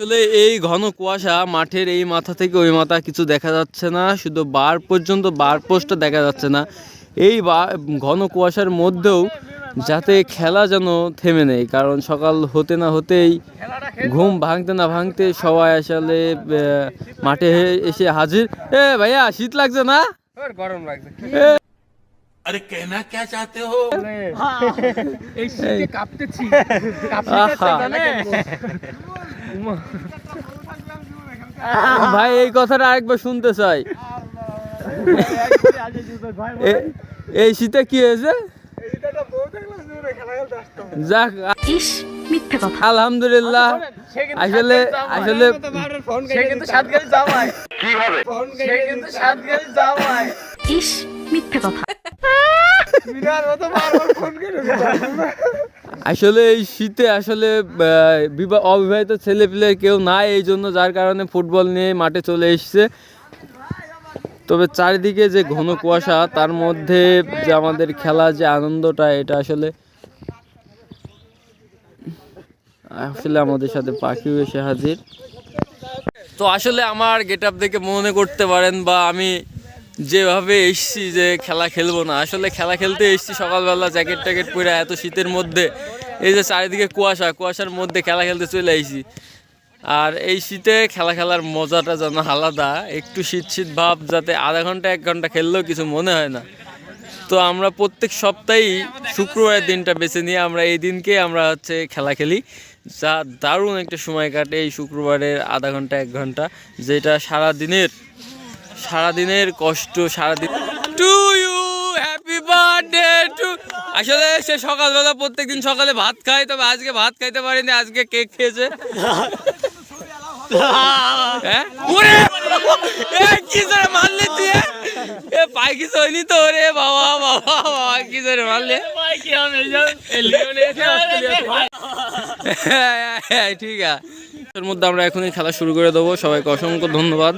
আসলে এই ঘন কুয়াশা মাঠের এই মাথা থেকে ওই মাথা কিছু দেখা যাচ্ছে না শুধু বার পর্যন্ত বার পোস্টটা দেখা যাচ্ছে না। এই ঘন কুয়াশার মধ্যেও যাতে খেলা যেন থেমে নেই কারণ সকাল হতে না হতেই ঘুম ভাঙতে না ভাঙতে সবাই আসলে মাঠে এসে হাজির। এ ভাইয়া শীত লাগছে না? গরম লাগছে। আরে কেনা কে চাতে হো? হ্যাঁ। এই কাঁপতেছি। ভাই এই কথাটা আরেকবার শুনতে চাই। এই শীতে কি হয়েছে? যাক ইস মিথ্যে কথা। আলহামদুলিল্লাহ। আসলে আসলে সে কিন্তু সাত জামাই কি হবে? সে কিন্তু সাত জামাই ইস মিথ্যে কথা। মিনার মতো বারবার ফোন করে আসলে এই শীতে আসলে বিবাহ অবিবাহিত ছেলে পেলে কেউ নাই এই জন্য যার কারণে ফুটবল নিয়ে মাঠে চলে এসছে। তবে চারিদিকে যে ঘন কুয়াশা, তার মধ্যে যে আমাদের খেলা যে আনন্দটা, এটা আসলে আসলে আমাদের সাথে পাখিও এসে হাজির। তো আসলে আমার গেট দেখে মনে করতে পারেন বা আমি যেভাবে এসছি যে খেলা খেলব না, আসলে খেলা খেলতে এসছি সকালবেলা জ্যাকেট ট্যাকেট পরে এত শীতের মধ্যে। এই যে চারিদিকে কুয়াশা, কুয়াশার মধ্যে খেলা খেলতে চলে আইছি। আর এই শীতে খেলা খেলার মজাটা যেন আলাদা, একটু শীত শীত ভাব যাতে আধা ঘণ্টা, এক ঘণ্টা খেললেও কিছু মনে হয় না। তো আমরা প্রত্যেক সপ্তাহেই শুক্রবারের দিনটা বেছে নিয়ে আমরা এই দিনকে আমরা হচ্ছে খেলা খেলি। যা দারুণ একটা সময় কাটে এই শুক্রবারের আধা ঘণ্টা, এক ঘণ্টা, যেটা সারা দিনের সারাদিনের কষ্ট সারাদিন to you happy birthday to আসলে সে সকালবেলা প্রত্যেকদিন সকালে ভাত খায় তবে আজকে ভাত খাইতে পারেনি আজকে কেক খেয়েছে। হ্যাঁ? তো রে বাবা কি মারলে হ্যাঁ, হ্যাঁ, ঠিক আছে। মধ্যে আমরা এখনই খেলা শুরু করে দেবো সবাইকে অসংখ্য ধন্যবাদ।